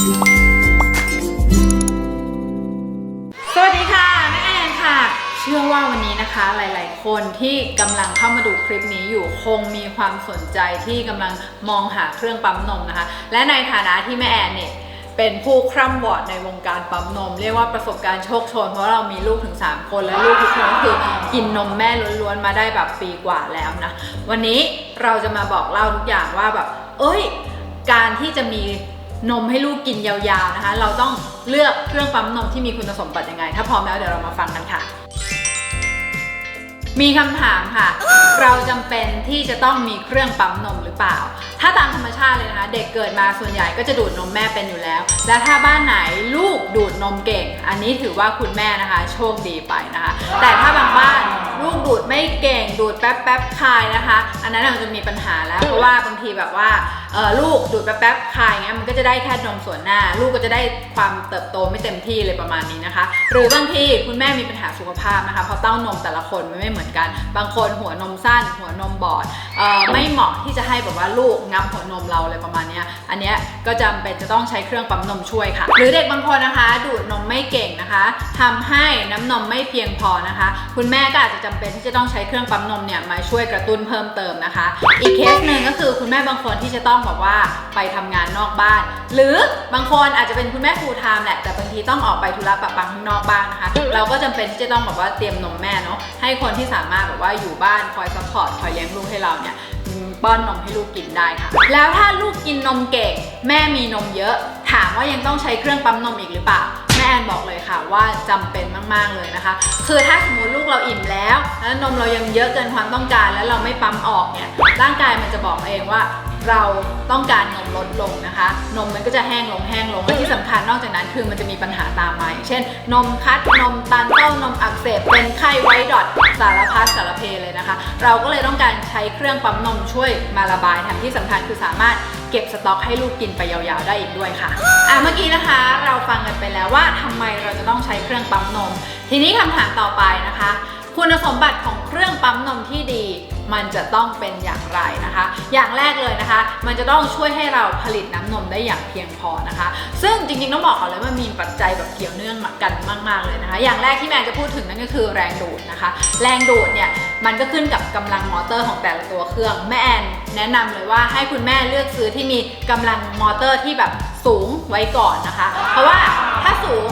สวัสดีค่ะแม่แอนค่ะ เชื่อว่าวันนี้นะคะหลาย ๆ คนที่กำลังเข้ามาดูคลิปนี้อยู่คงมีความสนใจที่กำลังมองหาเครื่องปั๊มนมนะคะ และในฐานะที่แม่แอนเนี่ยเป็นผู้คร่ำวอดในวงการปั๊มนม เรียกว่าประสบการณ์โชคชน เพราะเรามีลูกถึง 3 คนและลูกทุกคนก็คือกินนมแม่ล้วนๆมาได้แบบปีกว่าแล้วนะ วันนี้เราจะมาบอกเล่าทุกอย่างว่าแบบ เอ้ย การที่จะมี นมให้ลูกกินยาวๆนะคะ เราต้องเลือกเครื่องปั๊มนมที่มีคุณสมบัติยังไง ถ้าพร้อมแล้วเดี๋ยวเรามาฟังกันค่ะ มีคำถามค่ะ เราจำเป็นที่จะต้องมีเครื่องปั๊มนมหรือเปล่า ถ้าตามธรรมชาติเลยนะคะ เด็กเกิดมาส่วนใหญ่ก็จะดูดนมแม่เป็นอยู่แล้ว และถ้าบ้านไหนลูกดูดนมเก่ง อันนี้ถือว่าคุณแม่นะคะ โชคดีไปนะคะ แต่ถ้าบางบ้านลูกดูดไม่เก่งดูดแป๊บแป๊บๆคายนะคะ อันนั้นอาจจะมีปัญหาแล้วเพราะว่าบางทีแบบว่า ลูกดูดแป๊บๆคายเงี้ยมันก็จะได้แค่นมส่วนหน้า ลูกก็จะได้ความเติบโตไม่เต็มที่เลยประมาณนี้นะคะ หรือบางทีคุณแม่มีปัญหาสุขภาพนะคะเพราะเต้านมแต่ละคนมันไม่เหมือนกัน บางคนหัวนมสั้น หัวนมบอดออไม่เหมาะที่จะให้แบบว่าลูกงับหัวนมเราอะไรประมาณนี้อันเนี้ยก็จำเป็นจะต้องใช้เครื่องปั๊มนมช่วยค่ะ หรือเด็กบางคนนะคะ ดูดนมไม่เก่งนะคะทำให้น้ำนมไม่เพียงพอนะคะ คุณแม่ก็อาจจะจำเป็นที่จะต้องใช้เครื่องปั๊มนมเนี่ยมาช่วยกระตุ้นเพิ่มเติมนะคะ อีกเคสหนึ่งก็คือคุณแม่บางคนที่จะต้องแบบว่าไปทำงานนอกบ้าน หรือบางคนอาจจะเป็นคุณแม่ฟูลไทม์แหละแต่บางทีต้องออกไปธุระปะปังข้างนอกบ้างนะคะเราก็จำเป็นที่จะต้องแบบว่าเตรียมนมแม่เนาะให้คนที่สามารถแบบว่าอยู่บ้านคอยซัพพอร์ตคอยเลี้ยงลูกให้เราเนี่ยป้อนนมให้ลูกกินได้ค่ะ แล้วถ้าลูกกินนมเก่ง แม่มีนมเยอะ ถามว่ายังต้องใช้เครื่องปั๊มนมอีกหรือเปล่า แม่แอนบอกเลยค่ะว่าจำเป็นมาก ๆ เลยนะคะ คือถ้าสมมติลูกเราอิ่มแล้ว แล้วนมเรายังเยอะเกินความต้องการ แล้วเราไม่ปั๊มออกเนี่ย ร่างกายมันจะบอกเองว่า เราต้องการนมลดลงนะคะ นมมันก็จะแห้งลงแห้งลงและที่สำคัญนอกจากนั้นคือมันจะมีปัญหาตามมาอย่างเช่น นมคัดนมตันเต้านมอักเสบเป็นไข้ไวดอทสารพัดสารเพเลยนะคะ เราก็เลยต้องการใช้เครื่องปั๊มนมช่วยมาระบายแถมที่สำคัญคือสามารถเก็บสต็อกให้ลูกกินไปยาวๆได้อีกด้วยค่ะอะเมื่อกี้นะคะ เราฟังกันไปแล้วว่าทำไมเราจะต้องใช้เครื่องปั๊มนม ทีนี้คำถามต่อไปนะคะ คุณสมบัติของเครื่องปั๊มนมที่ดี มันจะต้องเป็นอย่างไรนะคะ อย่างแรกเลยนะคะ มันจะต้องช่วยให้เราผลิตน้ำนมได้อย่างเพียงพอนะคะ ซึ่งจริงๆต้องบอกก่อนเลยว่ามีปัจจัยแบบเกี่ยวเนื่องกันมากๆเลยนะคะ อย่างแรกที่แมนจะพูดถึงนั่นก็คือแรงดูดนะคะ แรงดูดเนี่ยมันก็ขึ้นกับกำลังมอเตอร์ของแต่ละตัวเครื่องแม่แอนแนะนำเลยว่าให้คุณแม่เลือกซื้อที่มีกำลังมอเตอร์ที่แบบสูงไว้ก่อนนะคะ เพราะว่าถ้าสูง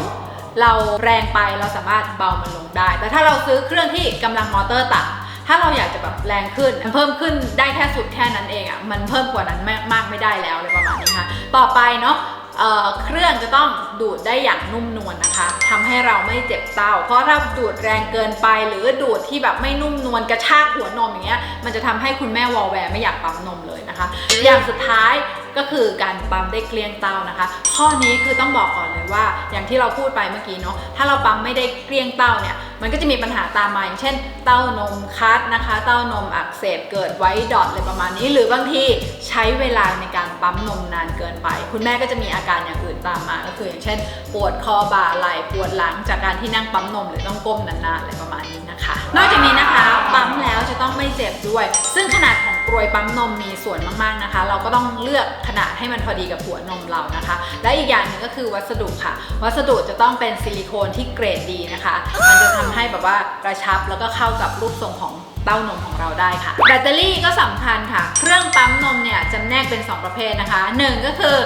เราแรงไปเราสามารถเบามันลงได้ แต่ถ้าเราซื้อเครื่องที่กำลังมอเตอร์ต่ำ ถ้าเราอยากจะแบบแรงขึ้นมันเพิ่มขึ้นได้แค่สุดแค่นั้นเองอะ่ะมันเพิ่มกว่านั้นมากมากไม่ได้แล้วเลยประมาณนี้ค่ะต่อไปเนาะเเครื่องจะต้องดูดได้อย่างนุ่มนวลนะคะทำให้เราไม่เจ็บเต้า เพราะถ้าดูดแรงเกินไปหรือดูดที่แบบไม่นุ่มนวลกระชากหัวนมอย่างเงี้ยมันจะทำให้คุณแม่วอลแวร์ไม่อยากปั๊มนมเลยนะคะ อย่างสุดท้ายก็คือการปั๊มได้เกลี้ยงเต้านะคะ ข้อนี้คือต้องบอกก่อนเลยว่า อย่างที่เราพูดไปเมื่อกี้เนาะถ้าเราปั๊มไม่ได้เกลี้ยงเต้าเนี่ยมันก็จะมีปัญหาตามมาอย่างเช่น เต้านมคัดนะคะ เต้านมอักเสบเกิดไว้ดอทอะไรประมาณนี้ หรือบางทีใช้เวลาในการปั๊มนมนานเกินไป คุณแม่ก็จะมีอาการอย่างอื่นตามมา ก็คืออย่างเช่น ปวดคอบ่าไหล่ปวดหลังจากการที่นั่งปั๊มนมหรือต้องก้มนานๆอะไรประมาณนี้นะคะ นอกจากนี้นะคะ ปั๊มแล้วจะต้องไม่เจ็บด้วย ซึ่งขนาดของ กรวยปั๊มนมมีส่วนมากๆนะคะ เราก็ต้องเลือกขนาดให้มันพอดีกับหัวนมเรานะคะ และอีกอย่างหนึ่งก็คือวัสดุค่ะ วัสดุจะต้องเป็นซิลิโคนที่เกรดดีนะคะ มันจะทำให้แบบว่ากระชับแล้วก็เข้ากับรูปทรงของเต้านมของเราได้ค่ะ แบตเตอรี่ก็สำคัญค่ะ เครื่องปั๊มนมเนี่ยจำแนกเป็น 2 ประเภทนะคะหนึ่งก็คือ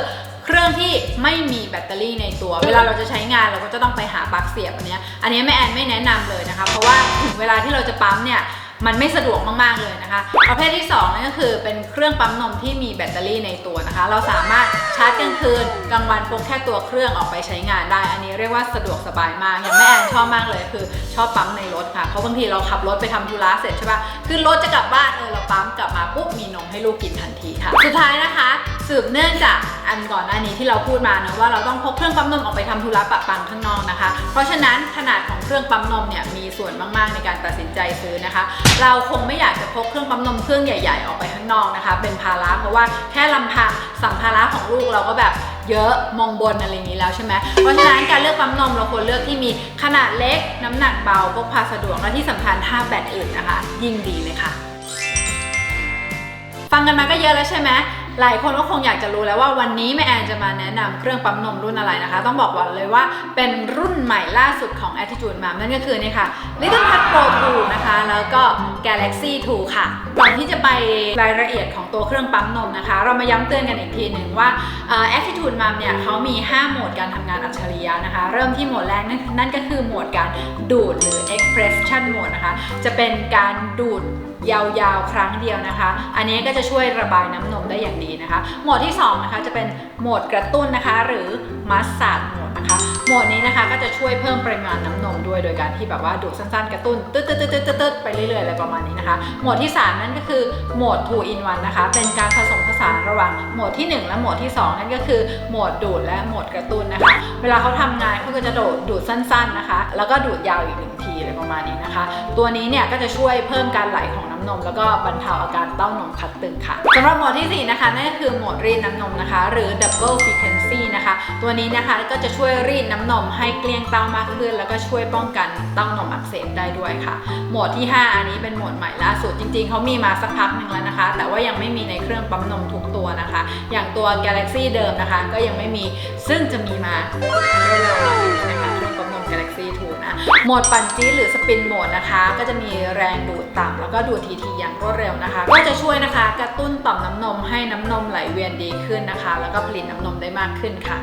เครื่องที่ไม่มีแบตเตอรี่ในตัว เวลาเราจะใช้งานเราก็จะต้องไปหาปลั๊กเสียบอันนี้อันนี้แม่แอนไม่แนะนำเลยนะคะ เพราะว่าถึงเวลาที่เราจะปั๊มเนี่ย มันไม่สะดวกมากๆเลยนะคะ ประเภทที่2นั่นก็คือเป็นเครื่องปั๊มนมที่มีแบตเตอรี่ในตัวนะคะ เราสามารถชาร์จกลางคืนกลางวันพกแค่ตัวเครื่องออกไปใช้งานได้ อันนี้เรียกว่าสะดวกสบายมากอย่างแม่แอนชอบมากเลยคือ ชอบปั๊มในรถค่ะเพราะบางทีเราขับรถไปทำธุระเสร็จใช่ปะขึ้นรถจะกลับบ้านเออเราปั๊มกลับมาปุ๊บมีนมให้ลูกกินทันทีค่ะ สุดท้ายนะคะ สืบเนื่องจากอันก่อนหน้านี้ที่เราพูดมานะว่าเราต้องพกเครื่องปั๊มนมออกไปทำธุระปะปังข้างนอกนะคะ เพราะฉะนั้นขนาดของเครื่องปั๊มนมเนี่ยมีส่วนมากๆในการตัดสินใจซื้อนะคะ เราคงไม่อยากจะพกเครื่องปั๊มนมเครื่องใหญ่ ๆ ออกไปข้างนอกนะคะ เป็นภาระเพราะว่าแค่ลำพังสัมภาระของลูกเราก็แบบเยอะมองบนอะไรอย่างนี้แล้วใช่ไหมเพราะฉะนั้นการเลือกปั๊มนมเราควรเลือกที่มีขนาดเล็ก น้ำหนักเบาพกพาสะดวกและที่สำคัญถ้าแบตอื่นนะคะ ยิ่งดีเลยค่ะฟังกันมาก็เยอะแล้วใช่ไหม หลายคนก็คงอยากจะรู้แล้วว่าวันนี้แม่แอนจะมาแนะนำเครื่องปั๊มนมรุ่นอะไรนะคะ ต้องบอกก่อนเลยว่าเป็นรุ่นใหม่ล่าสุดของ Attitude Mom นั่นก็คือนี่ค่ะ Little Pad Pro 2นะคะ แล้วก็ Galaxy 2 ค่ะ ก่อนที่จะไปรายละเอียดของตัวเครื่องปั๊มนมนะคะ เรามาย้ำเตือนกันอีกทีหนึ่งว่าเอ่อ Attitude Mom เนี่ยเขามี 5 โหมดการทำงานอัจฉริยะนะคะ เริ่มที่โหมดแรกนั่นนั่นก็คือโหมดการดูดหรือ expression mode นะคะ จะเป็นการดูด ยาวๆ ครั้งเดียวนะคะ อันนี้ก็จะช่วยระบายน้ำนมได้อย่างดีนะคะ โหมดที่ 2 นะคะ จะเป็นโหมดกระตุ้นนะคะ หรือมัสซาดโหมดนะคะ โหมดนี้นะคะก็จะช่วยเพิ่มปริมาณน้ำนมด้วยโดยการที่แบบว่าดูดสั้นๆ กระตุ้นตึ๊ดตึ๊ดตึ๊ดตึ๊ดไปเรื่อยๆอะไรประมาณนี้นะคะ โหมดที่ 3 นั่นก็คือโหมด 2 in 1นะคะ เป็นการผสมผสานระหว่างโหมดที่ 1 และโหมดที่ 2 นั่นก็คือโหมดดูดและโหมดกระตุ้นนะคะ เวลาเขาทำงานเขาก็จะโดดดูดสั้น ๆนะคะ แล้วก็ดูดยาวอีกหนึ่งทีอะไรประมาณนี้นะคะ ตัวนี้เนี่ยก็จะช่วยเพิ่มการไหลของำนม แล้วก็บรรเทาอาการเต้านมคัดตึงค่ะสำหรับโหมดที่ 4 นะคะนั่นก็คือโหมดรีดน้ำนมนะคะ หรือ double frequency นะคะ ตัวนี้นะคะก็จะช่วยรีดน้ำนมให้เกลี้ยงเต้ามากขึ้น แล้วก็ช่วยป้องกันเต้านมอักเสบได้ด้วยค่ะโหมดที่ 5 อันนี้เป็นโหมดใหม่ล่าสุดจริง ๆเขามีมาสักพักหนึ่งแล้วนะคะ แต่ว่ายังไม่มีในเครื่องปั๊มนมทุกตัวนะคะ อย่างตัว Galaxy เดิมนะคะ ก็ยังไม่มีซึ่งจะมีมาเร็วๆนี้นะคะ โหมดปั่นจี๊ดหรือสปินโหมดนะคะ ก็จะมีแรงดูดต่ำแล้วก็ดูดทีทีอย่างรวดเร็วนะคะ ก็จะช่วยนะคะกระตุ้นต่อมน้ำนมให้น้ำนมไหลเวียนดีขึ้นนะคะ แล้วก็ผลิตน้ำนมได้มากขึ้นค่ะ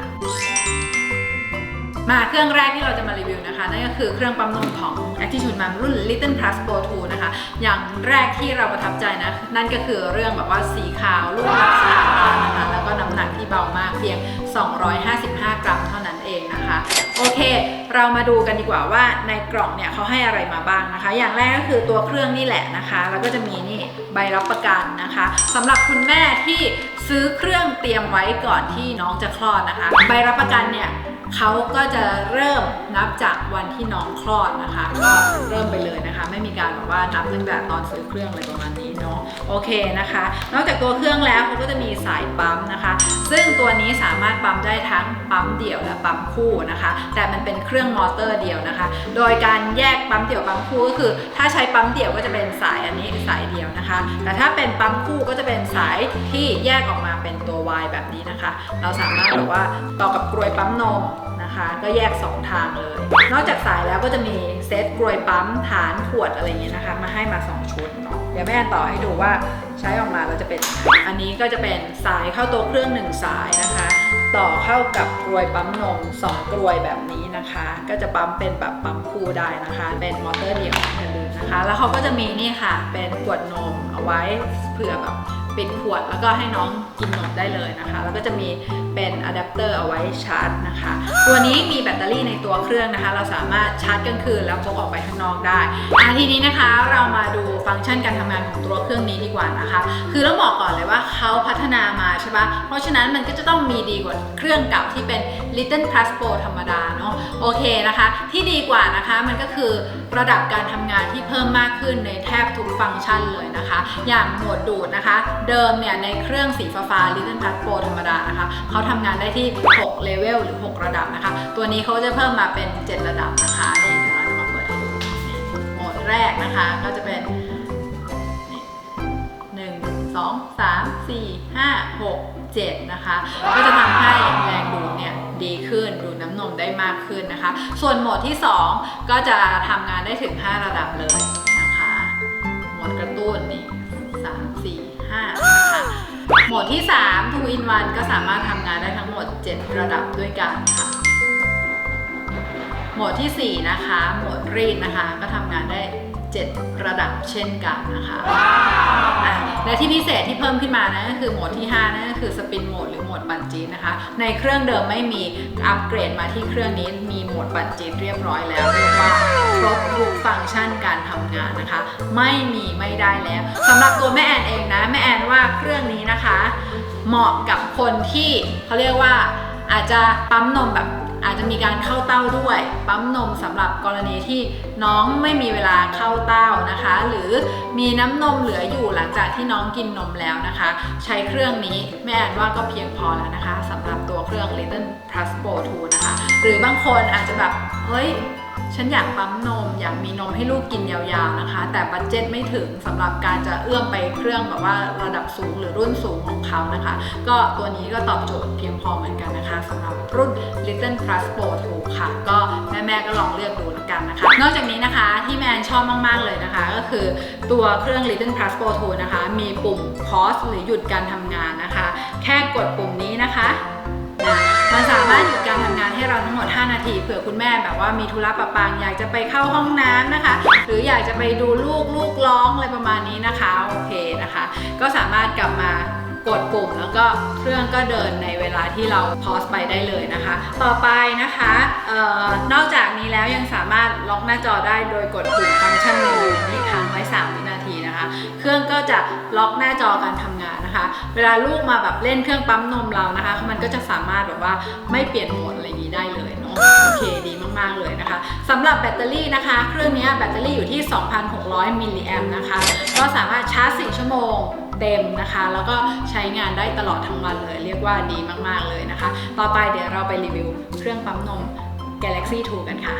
มาเครื่องแรกที่เราจะมารีวิวนะคะ นั่นก็คือเครื่องปั๊มนมของ Attitude Mom รุ่น Little Plus Pro 2 นะคะ อย่างแรกที่เราประทับใจนะ นั่นก็คือเรื่องแบบว่าสีขาว ลูกลักษณะตานะคะ แล้วก็น้ำหนักที่เบามากเพียง 255 กรัม เองนะคะ โอเค เรามาดูกันดีกว่าว่าในกล่องเนี่ยเขาให้อะไรมาบ้างนะคะ อย่างแรกก็คือตัวเครื่องนี่แหละนะคะ แล้วก็จะมีนี่ใบรับประกันนะคะสำหรับคุณแม่ที่ซื้อเครื่องเตรียมไว้ก่อนที่น้องจะคลอดนะคะ ใบรับประกันเนี่ย เขาก็จะเริ่มนับจากวันที่น้องคลอดนะคะ ก็เริ่มไปเลยนะคะ ไม่มีการแบบว่านับตั้งแต่ตอนซื้อเครื่องอะไรประมาณนี้เนาะโอเคนะคะ นอกจากตัวเครื่องแล้วเขาก็จะมีสายปั๊มนะคะ ซึ่งตัวนี้สามารถปั๊มได้ทั้งปั๊มเดี่ยวและปั๊มคู่นะคะ แต่มันเป็นเครื่องมอเตอร์เดียวนะคะ โดยการแยกปั๊มเดี่ยวปั๊มคู่ก็คือ ถ้าใช้ปั๊มเดี่ยวก็จะเป็นสายอันนี้สายเดียวนะคะ แต่ถ้าเป็นปั๊มคู่ก็จะเป็นสายที่แยกออกมาเป็นตัว Y แบบนี้นะคะ เราสามารถแบบว่าต่อกับกรวยปั๊มนม นะคะ ก็แยก 2 ทางเลย นอกจากสายแล้วก็จะมีเซตกรวยปั๊มฐานขวดอะไรอย่างเงี้ยนะคะ มาให้มา 2 ชุดเนาะเดี๋ยวแม่ต่อให้ดูว่าใช้ออกมาแล้วจะเป็น อันนี้ก็จะเป็นสายเข้าตัวเครื่อง1สายนะคะ ต่อเข้ากับกรวยปั๊มนม2กรวยแบบนี้นะคะ ก็จะปั๊มเป็นแบบปั๊มคู่ได้นะคะ เป็นมอเตอร์เดียวอย่าลืมนะคะ แล้วเขาก็จะมีนี่ค่ะ เป็นขวดนมเอาไว้เผื่อแบบปิดขวดแล้วก็ให้น้องกินนมได้เลยนะคะ แล้วก็จะมี เป็นอะแดปเตอร์เอาไว้ชาร์จนะคะ ตัวนี้มีแบตเตอรี่ในตัวเครื่องนะคะ เราสามารถชาร์จกลางคืนแล้วพกออกไปข้างนอกได้อะทีนี้นะคะเรามาดูฟังก์ชันการทำงานของตัวเครื่องนี้ดีกว่านะคะ คือต้องบอกก่อนเลยว่าเขาพัฒนามาใช่ปะเพราะฉะนั้นมันก็จะต้องมีดีกว่าเครื่องเก่าที่เป็น Little Plus Pro ธรรมดาเนาะโอเคนะคะ ที่ดีกว่านะคะมันก็คือระดับการทำงานที่เพิ่มมากขึ้นในแทบทุกฟังก์ชันเลยนะคะ อย่างโหมดดูดนะคะ เดิมเนี่ยในเครื่องสีฟ้าๆ Little Plus Pro ธรรมดานะคะเขาทำงานได้ที่6เลเวลหรือ 6 ระดับนะคะ ตัวนี้เขาจะเพิ่มมาเป็น 7 ระดับนะคะนี่เดี๋ยวเราจะมาเปิดให้ดูนี่โหมดแรกนะคะก็จะเป็นนี่หนึ่งสองสามสี่ห้าหกเจ็ดนะคะก็จะทำให้แรงดูดเนี่ยดีขึ้นดูดน้ำนมได้มากขึ้นนะคะ ส่วนโหมดที่ 2 ก็จะทำงานได้ถึง 5 ระดับเลยนะคะ โหมดกระตุ้นนี่สามสี่ห้านะคะโหมดที่3 2 in 1 ก็สามารถทำงานได้ทั้งหมด 7 ระดับด้วยกันค่ะ โหมดทีสี่4 นะคะ โหมดรีดนะคะ ก็ทำงานได้ 7 ระดับเช่นกันนะคะอะและที่พิเศษที่เพิ่มขึ้นมานะก็คือโหมดที่5นั่นก็คือสปินโหมดหรือโหมดบันจีนะคะ ในเครื่องเดิมไม่มีอัปเกรดมาที่เครื่องนี้มีโหมดบันจีเรียบร้อยแล้วเรียกว่าครบทุกฟังก์ชันการทำงานนะคะ ไม่มีไม่ได้แล้วสำหรับตัวแม่แอนเองนะแม่แอนว่าเครื่องนี้นะคะ เหมาะกับคนที่เขาเรียกว่าอาจจะปั๊มนมแบบ อาจจะมีการเข้าเต้าด้วย ปั๊มนมสำหรับกรณีที่น้องไม่มีเวลาเข้าเต้านะคะ หรือมีน้ำนมเหลืออยู่หลังจากที่น้องกินนมแล้วนะคะ ใช้เครื่องนี้แม่แอนว่าก็เพียงพอแล้วนะคะสำหรับตัวเครื่อง Little Plus Pro 2นะคะ หรือบางคนอาจจะแบบเฮ้ย ฉันอยากปั๊มนมอยากมีนมให้ลูกกินยาวๆนะคะ แต่บัตเจ็ตไม่ถึงสำหรับการจะเอื้อมไปเครื่องแบบว่าระดับสูงหรือรุ่นสูงของเขานะคะ ก็ตัวนี้ก็ตอบโจทย์เพียงพอเหมือนกันนะคะสำหรับรุ่น Little Plus Pro 2ค่ะ ก็แม่ๆก็ลองเลือกดูแล้วกันนะคะ นอกจากนี้นะคะที่แมนชอบมากๆเลยนะคะ ก็คือตัวเครื่อง Little Plus Pro 2นะคะ มีปุ่ม pause หรือหยุดการทำงานนะคะ แค่กดปุ่มนี้นะคะ มันสามารถหยุดการทำงานให้เราทั้งหมด 5 นาทีเผื่อคุณแม่แบบว่ามีธุระประปัง อยากจะไปเข้าห้องน้ำนะคะ หรืออยากจะไปดูลูกลูกร้องอะไรประมาณนี้นะคะ โอเคนะคะ ก็สามารถกลับมา กดปุ่มแล้วก็เครื่องก็เดินในเวลาที่เราพอสไปได้เลยนะคะ ต่อไปนะคะออนอกจากนี้แล้วยังสามารถล็อกหน้าจอได้โดยกดปุ่มฟังก์ชันเมนูนี้ค้างไว้ 3 วินาทีนะคะ เครื่องก็จะล็อกหน้าจอการทำงานนะคะ เวลาลูกมาแบบเล่นเครื่องปั๊มนมเรานะคะ มันก็จะสามารถแบบว่าไม่เปลี่ยนโหมดอะไรอย่างนี้ได้เลยเนาะโอเคดีมากๆเลยนะคะสำหรับแบตเตอรี่นะคะ เครื่องนี้แบตเตอรี่อยู่ที่ 2,600 มิลลิแอมนะคะ ก็สามารถชาร์จ 4 ชั่วโมง เต็มนะคะ แล้วก็ใช้งานได้ตลอดทั้งวันเลย เรียกว่าดีมากๆเลยนะคะ ต่อไปเดี๋ยวเราไปรีวิวเครื่องปั๊มนม Galaxy 2 กันค่ะ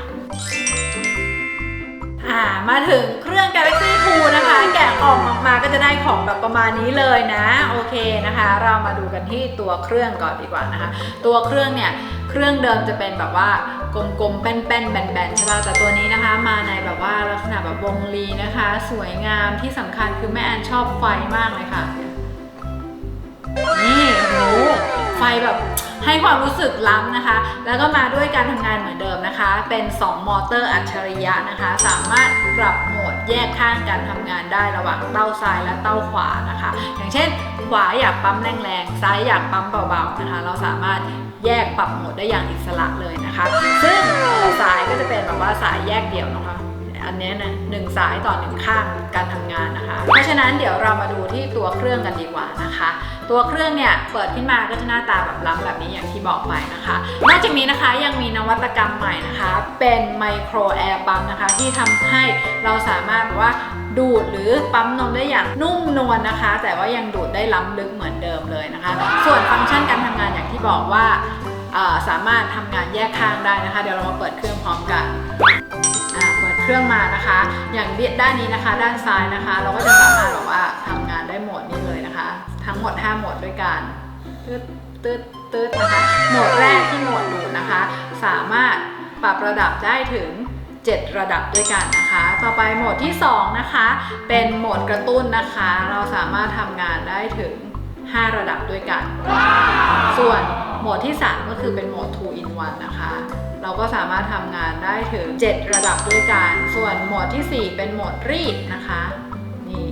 อ่า มาถึงเครื่อง Galaxy 2นะ แกะออกออกมาก็จะได้ของแบบประมาณนี้เลยนะ โอเคนะคะ เรามาดูกันที่ตัวเครื่องก่อนดีกว่านะคะ ตัวเครื่องเนี่ยเครื่องเดิมจะเป็นแบบว่ากลมๆแป้นๆแบนๆใช่ป่ะแต่ตัวนี้นะคะ มาในแบบว่าลักษณะแบบวงรีนะคะ สวยงามที่สำคัญคือแม่แอนชอบไฟมากเลยค่ะนี่โหไฟแบบ ให้ความรู้สึกล้ำนะคะ แล้วก็มาด้วยการทำงานเหมือนเดิมนะคะ เป็น 2 มอเตอร์อัจฉริยะนะคะ สามารถปรับโหมดแยกข้างการทำงานได้ระหว่างเต้าซ้ายและเต้าขวานะคะ อย่างเช่น ขวาอยากปั๊มแรงๆ ซ้ายอยากปั๊มเบาๆนะคะ เราสามารถแยกปรับโหมดได้อย่างอิสระเลยนะคะ ซึ่งสายก็จะเป็นแบบว่าสายแยกเดี่ยวนะคะ อันนี้นะหนึ่งสายต่อหนึ่งข้างการทำงานนะคะ เพราะฉะนั้นเดี๋ยวเรามาดูที่ตัวเครื่องกันดีกว่านะคะ ตัวเครื่องเนี่ยเปิดขึ้นมาก็จะหน้าตาแบบล้ำแบบนี้อย่างที่บอกไปนะคะนอกจากนี้นะคะยังมีนวัตกรรมใหม่นะคะ เป็นไมโครแอร์ปั๊มนะคะ ที่ทำให้เราสามารถแบบว่าดูดหรือปั๊มนมได้อย่างนุ่มนวลนะคะ แต่ว่ายังดูดได้ล้ำลึกเหมือนเดิมเลยนะคะ ส่วนฟังก์ชันการทำงานอย่างที่บอกว่าสามารถทำงานแยกข้างได้นะคะ เดี๋ยวเรามาเปิดเครื่องพร้อมกันอ่า เครื่องมานะคะ อย่างด้านนี้นะคะ ด้านซ้ายนะคะ เราก็จะสามารถแบบว่าทำงานได้หมดนี้เลยนะคะ ทั้งหมด5โหมดด้วยกันตืดตืดตืดนะคะโหมดแรกที่โหมดดูนะคะ สามารถปรับระดับได้ถึง 7 ระดับด้วยกันนะคะ ต่อไปโหมดที่ 2 นะคะ เป็นโหมดกระตุ้นนะคะ เราสามารถทำงานได้ถึง 5 ระดับด้วยกัน ส่วน โหมดที่ 3 ก็คือเป็นโหมด 2 in 1 นะคะ เราก็สามารถทำงานได้ถึง 7 ระดับด้วยกัน ส่วนโหมดที่ 4 เป็นโหมดรีดนะคะ นี่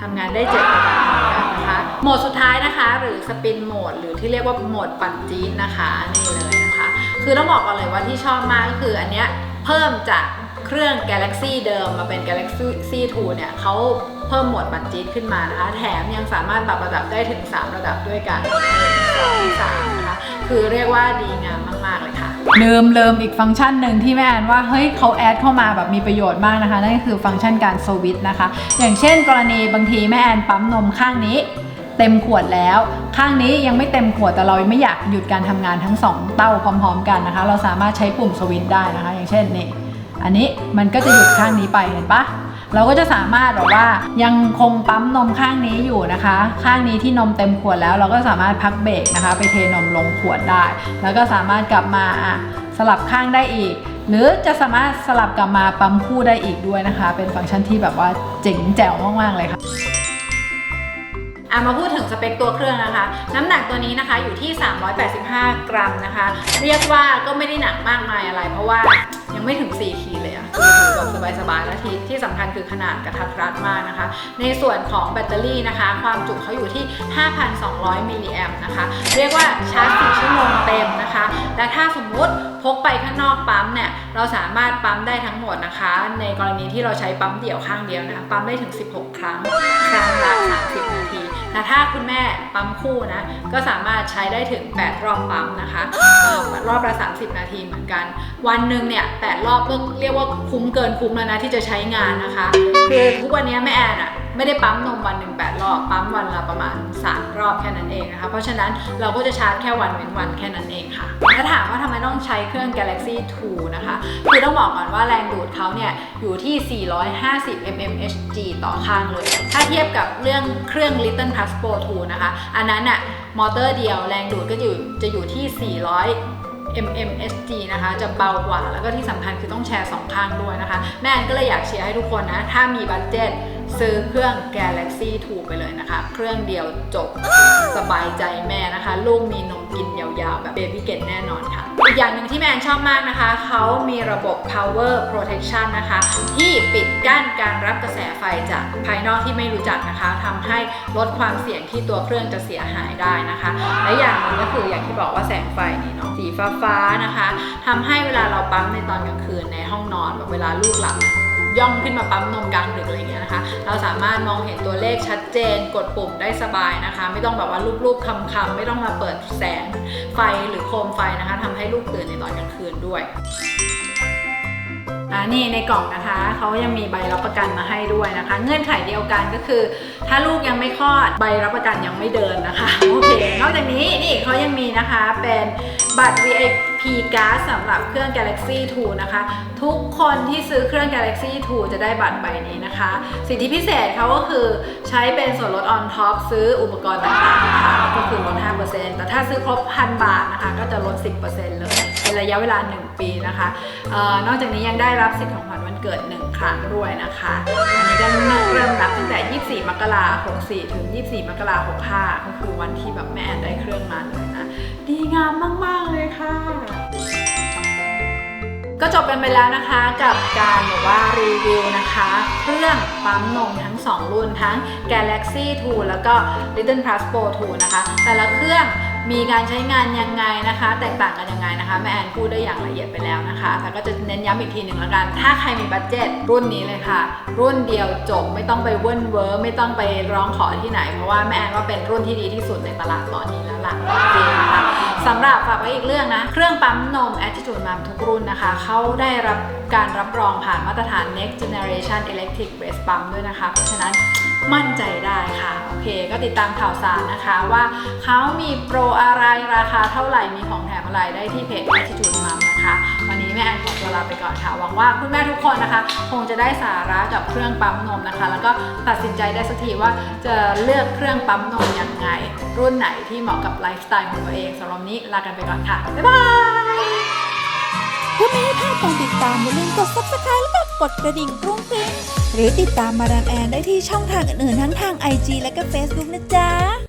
ทำงานได้ 7 ระดับนกันนะคะ โหมดสุดท้ายนะคะ หรือสปินโหมด หรือที่เรียกว่าโหมดปั่นจี๊ดนะคะ นี่เลยนะคะ คือต้องบอกก่อนเลยว่าที่ชอบมากก็คืออันเนี้ยเพิ่มจากเครื่อง Galaxy เดิมมาเป็น Galaxy 2เนี่ยเขา เพิ่มหมดบัตรจี๊ดขึ้นมานะคะ แถมยังสามารถปรับระดับได้ถึง 3 ระดับด้วยกัน1 2 3นะคะ คือเรียกว่าดีงามมากๆเลยค่ะ ลืมลืมอีกฟังก์ชันหนึ่งที่แม่แอนว่าเฮ้ยเขาแอดเข้ามาแบบมีประโยชน์มากนะคะ นั่นก็คือฟังก์ชันการสวิตช์นะคะ อย่างเช่น กรณีบางทีแม่แอนปั๊มนมข้างนี้เต็มขวดแล้ว ข้างนี้ยังไม่เต็มขวดแต่เราไม่อยากหยุดการทำงานทั้งสองเต้าพร้อม ๆ กันนะคะ เราสามารถใช้ปุ่มสวิตช์ได้นะคะ อย่างเช่นนี่อันนี้มันก็จะหยุดข้างนี้ไปเห็นปะ เราก็จะสามารถแบบว่ายังคงปั๊มนมข้างนี้อยู่นะคะ ข้างนี้ที่นมเต็มขวดแล้ว เราก็สามารถพักเบรกนะคะ ไปเทนมลงขวดได้ แล้วก็สามารถกลับมาสลับข้างได้อีก หรือจะสามารถสลับกลับมาปั๊มคู่ได้อีกด้วยนะคะ เป็นฟังก์ชันที่แบบว่าเจ๋งแจ๋วมากๆเลยค่ะ อะมาพูดถึงสเปคตัวเครื่องนะคะ น้ำหนักตัวนี้นะคะอยู่ที่ 385 กรัมนะคะ เรียกว่าก็ไม่ได้หนักมากมายอะไร เพราะว่ายังไม่ถึง 4 ขีดเลยอะถือแบบสบายๆแล้วที่ที่สำคัญคือขนาดกระทัดรัดมากนะคะ ในส่วนของแบตเตอรี่นะคะ ความจุเขาอยู่ที่ 5,200 มิลลิแอมนะคะ เรียกว่าชาร์จ4ชั่วโมงเต็มนะคะ และถ้าสมมุติพกไปข้างนอกปั๊มเนี่ยเราสามารถปั๊มได้ทั้งหมดนะคะ ในกรณีที่เราใช้ปั๊มเดี่ยวข้างเดียวนะคะปั๊มได้ถึง 16 ครั้ง ครั้งละ 30 นาที แต่ถ้าคุณแม่ปั๊มคู่นะ ก็สามารถใช้ได้ถึง 8 รอบปั๊มนะคะเอ่อรอบละ 30 นาทีเหมือนกัน วันหนึ่งเนี่ย8รอบก็เรียกว่าคุ้มเกินคุ้มแล้วนะที่จะใช้งานนะคะ คือทุกวันนี้แม่แอนอะ ไม่ได้ปั๊มนมวันหนึ่งแปดรอบปั๊มวันละประมาณ 3 รอบแค่นั้นเองนะคะเพราะฉะนั้นเราก็จะชาร์จแค่วันเว้นวันแค่นั้นเองค่ะถ้าถามว่าทำไมต้องใช้เครื่อง Galaxy 2 นะคะ คือต้องบอกก่อนว่าแรงดูดเขาเนี่ยอยู่ที่ 450 mmHg ต่อข้างเลย ถ้าเทียบกับเรื่องเครื่อง Little Plus Pro 2 นะคะ อันนั้นอะมอเตอร์เดียวแรงดูดก็อยู่จะอยู่ที่ 400 mmHg นะคะ จะเบากว่า แล้วก็ที่สำคัญคือต้องแชร์ 2 ข้างด้วยนะคะ แม่นก็เลยอยากเชียร์ให้ทุกคนนะ ถ้ามีบัตเจ็ต ซื้อเครื่อง Galaxy 2 ไปเลยนะคะ เครื่องเดียวจบสบายใจแม่นะคะ ลูกมีนมกินยาวๆ แบบ Baby g e t แน่นอนค่ะ อีกอย่างหนึ่งที่แมนชอบมากนะคะ เขามีระบบ power protection นะคะ ที่ปิดกั้นการรับกระแสไฟจากภายนอกที่ไม่รู้จักนะคะทำให้ลดความเสี่ยงที่ตัวเครื่องจะเสียหายได้นะคะ และอย่างหนึงก็คืออย่างที่บอกว่าแสงไฟนี่เนาะสีฟ้าๆนะคะทำให้เวลาเราปั๊มในตอนกลางคืนในห้องนอนแบบเวลาลูกหลับ ย่องขึ้นมาปั๊มนมกลางดึกอะไรเงี้ยนะคะ เราสามารถมองเห็นตัวเลขชัดเจน กดปุ่มได้สบายนะคะ ไม่ต้องแบบว่ารูปๆคำๆไม่ต้องมาเปิดแสงไฟหรือโคมไฟนะคะทำให้ลูกตื่นในตอนกลางคืนด้วยอ่านี่ในกล่องนะคะเขายังมีใบรับประกันมาให้ด้วยนะคะ เงื่อนไขเดียวกันก็คือ ถ้าลูกยังไม่คลอดใบรับประกันยังไม่เดินนะคะโอเคนอกจากนี้นี่เขายังมีนะคะเป็นบัตร VIP card สำหรับเครื่อง Galaxy 2 นะคะ ทุกคนที่ซื้อเครื่อง Galaxy 2 จะได้บัตรใบนี้นะคะ สิทธิพิเศษเขาก็คือใช้เป็นส่วนลด on top ซื้ออุปกรณ์ต่างๆนะคะก็คือลด 5%แต่ถ้าซื้อครบพันบาทนะคะ ก็จะลด 10%เลยเป็นระยะเวลา 1 ปีนะคะออนอกจากนี้ยังได้รับสิทธิของขวัญวัน เกิด 1 ครั้งด้วยนะคะอันนี้ก็เริ่มนับตั้งแต่ 24 มกราคม 64 ถึง 24 มกราคม 65 ก็คือวันที่แบบแม่แอนได้เครื่องมาเลยนะ ดีงามมาก ๆ เลยค่ะก็จบกันไปแล้วนะคะกับการแบบว่ารีวิวนะคะ เครื่องปั๊มนมทั้ง 2 รุ่นทั้ง Galaxy 2 แล้วก็ Little Plus Pro 2 นะคะ แต่ละเครื่อง มีการใช้งานยังไงนะคะ แตกต่างกันยังไงนะคะแม่แอนพูดได้อย่างละเอียดไปแล้วนะคะแต่ก็จะเน้นย้ำอีกทีหนึ่งล้วกัน ถ้าใครมีบัตเจ็ตรุ่นนี้เลยค่ะ รุ่นเดียวจบไม่ต้องไปเวิ้นเวอร์ไม่ต้องไปร้องขอที่ไหน เพราะว่าแม่แอนว่าเป็นรุ่นที่ดีที่สุดในตลาดตอนนี้แล้วล่ะโอเคนะคะสำหรับฝากไว้อีกเรื่องนะ เครื่องปั๊มนม Attitude Mom ทุกรุ่นนะคะ เขาได้รับการรับรองผ่านมาตรฐาน Next Generation Electric Breast Pump ด้วยนะคะ เพราะฉะนั้น มั่นใจได้ค่ะ โอเค ก็ติดตามข่าวสารนะคะว่าเขามีโปรอะไรราคาเท่าไหร่มีของแถมอะไรได้ที่เพจ Attitude Mom นะคะ วันนี้แม่แอนขอตัวลาไปก่อนค่ะ หวังว่าคุณแม่ทุกคนนะคะ คงจะได้สาระกับเครื่องปั๊มนมนะคะ แล้วก็ตัดสินใจได้สักทีว่าจะเลือกเครื่องปั๊มนมยังไง รุ่นไหนที่เหมาะกับไลฟ์สไตล์ของตัวเองสำหรับนนี้ลากันไปก่อนค่ะบ๊ายบายเพื่อไม่ให้พลาดการติดตามอย่าลืมกด subscribe และกดกระดิ่งกรุ้งกริ้ง หรือติดตามมาดามแอนได้ที่ช่องทางอื่นๆทั้งทาง IG และก็ Facebook นะจ๊ะ